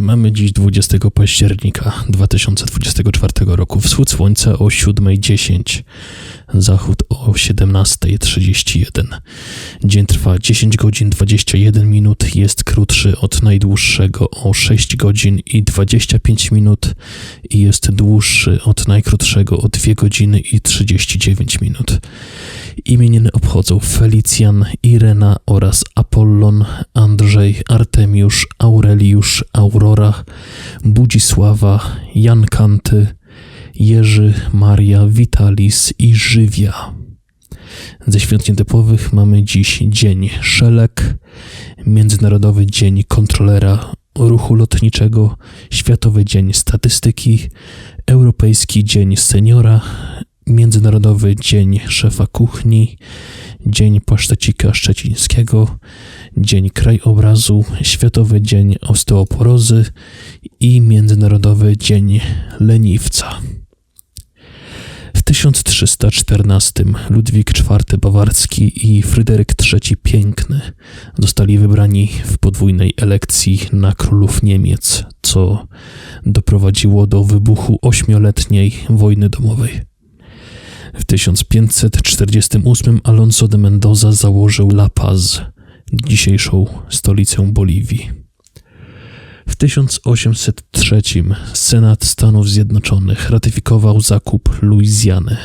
Mamy dziś 20 października 2024 roku. Wschód słońca o 7.10, zachód o 17.31. Dzień trwa 10 godzin 21 minut, jest krótszy od najdłuższego o 6 godzin i 25 minut i jest dłuższy od najkrótszego o 2 godziny i 39 minut. Imieniny obchodzą Felicjan, Irena oraz Apollon, Andrzej, Artemiusz, Aureliusz, Aurora, Budzisława, Jan Kanty, Jerzy, Maria, Witalis i Żywia. Ze świąt nietypowych mamy dziś Dzień Szelek, Międzynarodowy Dzień Kontrolera Ruchu Lotniczego, Światowy Dzień Statystyki, Europejski Dzień Seniora, Międzynarodowy Dzień Szefa Kuchni, Dzień Pasztecika Szczecińskiego, Dzień Krajobrazu, Światowy Dzień Osteoporozy i Międzynarodowy Dzień Leniwca. W 1314 Ludwik IV Bawarski i Fryderyk III Piękny zostali wybrani w podwójnej elekcji na królów Niemiec, co doprowadziło do wybuchu ośmioletniej wojny domowej. W 1548 Alonso de Mendoza założył La Paz, dzisiejszą stolicę Boliwii. W 1803 Senat Stanów Zjednoczonych ratyfikował zakup Luizjany.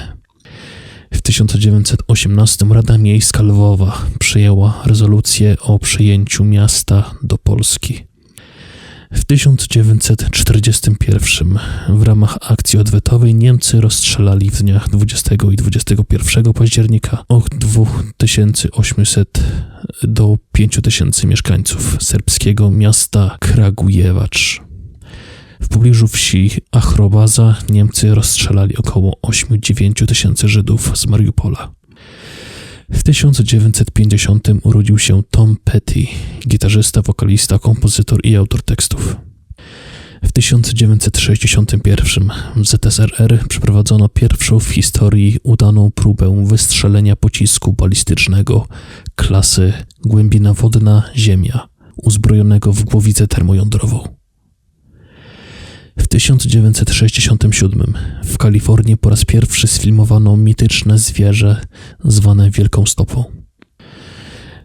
W 1918 Rada Miejska Lwowa przyjęła rezolucję o przyjęciu miasta do Polski. W 1941 w ramach akcji odwetowej Niemcy rozstrzelali w dniach 20 i 21 października od 2800 do 5000 mieszkańców serbskiego miasta Kragujewacz. W pobliżu wsi Achrobaza Niemcy rozstrzelali około 8-9 tysięcy Żydów z Mariupola. W 1950 urodził się Tom Petty, gitarzysta, wokalista, kompozytor i autor tekstów. W 1961 w ZSRR przeprowadzono pierwszą w historii udaną próbę wystrzelenia pocisku balistycznego klasy głębina wodna Ziemia, uzbrojonego w głowicę termojądrową. W 1967 w Kalifornii po raz pierwszy sfilmowano mityczne zwierzę zwane Wielką Stopą.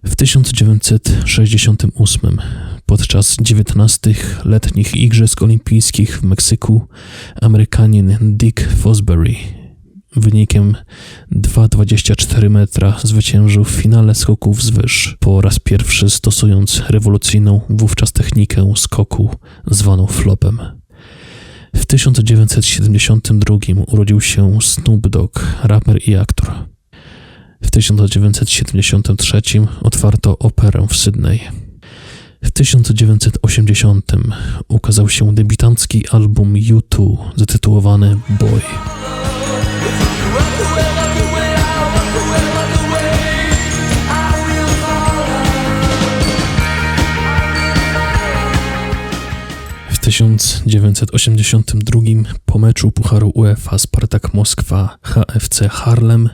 W 1968 podczas 19 letnich Igrzysk Olimpijskich w Meksyku Amerykanin Dick Fosbury wynikiem 2,24 metra zwyciężył w finale skoków z wyż, po raz pierwszy stosując rewolucyjną wówczas technikę skoku zwaną flopem. W 1972 urodził się Snoop Dogg, raper i aktor. W 1973 otwarto operę w Sydney. W 1980 ukazał się debiutancki album U2 zatytułowany Boy. 1982 po meczu Pucharu UEFA Spartak Moskwa HFC Harlem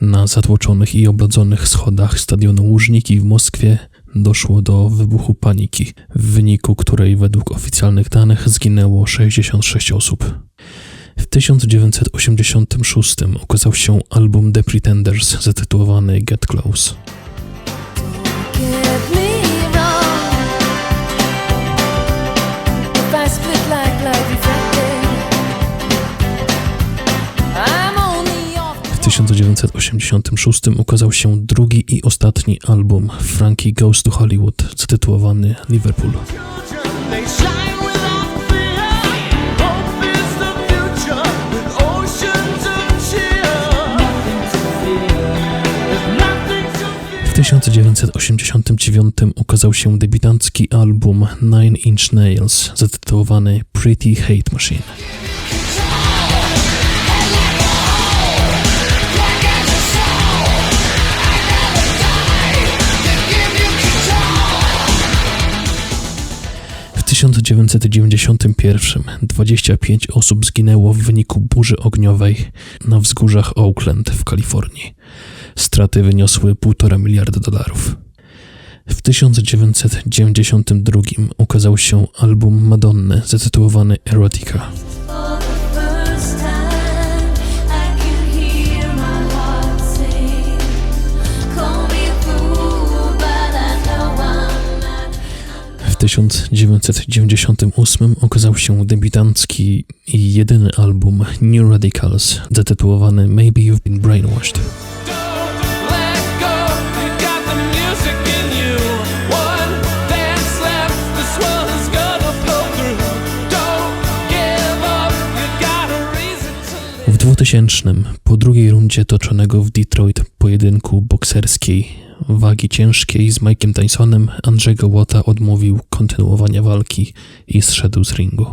na zatłoczonych i oblodzonych schodach stadionu Łużniki w Moskwie doszło do wybuchu paniki, w wyniku której według oficjalnych danych zginęło 66 osób. W 1986 ukazał się album The Pretenders zatytułowany Get Close. 1986 ukazał się drugi i ostatni album Frankie Goes to Hollywood zatytułowany Liverpool. W 1989 ukazał się debiutancki album Nine Inch Nails zatytułowany Pretty Hate Machine. 1991 25 osób zginęło w wyniku burzy ogniowej na wzgórzach Oakland w Kalifornii. Straty wyniosły 1,5 miliarda dolarów. W 1992 ukazał się album Madonny zatytułowany Erotica. 1998 ukazał się debiutancki i jedyny album New Radicals zatytułowany Maybe You've Been Brainwashed. W 2000 po drugiej rundzie toczonego w Detroit pojedynku bokserskiej wagi ciężkiej z Mike'em Tysonem Andrzej Gołota odmówił kontynuowania walki i zszedł z ringu.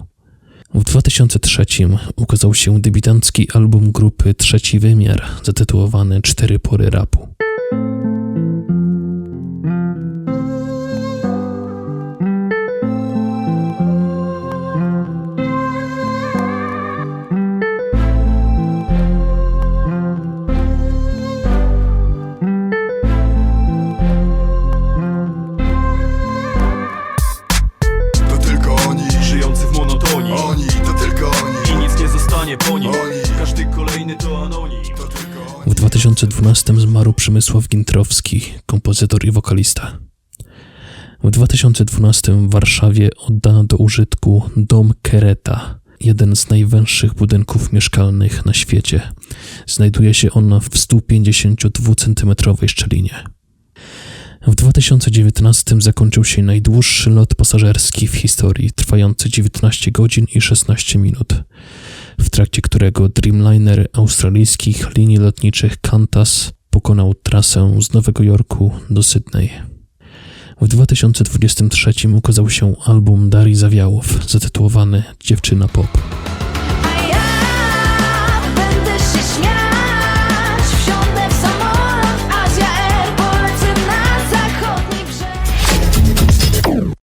W 2003 ukazał się debiutancki album grupy Trzeci Wymiar zatytułowany Cztery Pory Rapu. Każdy kolejny to anonim. W 2012 zmarł Przemysław Gintrowski, kompozytor i wokalista. W 2012 w Warszawie oddano do użytku dom Kereta, jeden z najwęższych budynków mieszkalnych na świecie. Znajduje się on w 152 cm szczelinie. W 2019 zakończył się najdłuższy lot pasażerski w historii, trwający 19 godzin i 16 minut w trakcie którego Dreamliner australijskich linii lotniczych Qantas pokonał trasę z Nowego Jorku do Sydney. W 2023 ukazał się album Darii Zawiałów zatytułowany Dziewczyna Pop.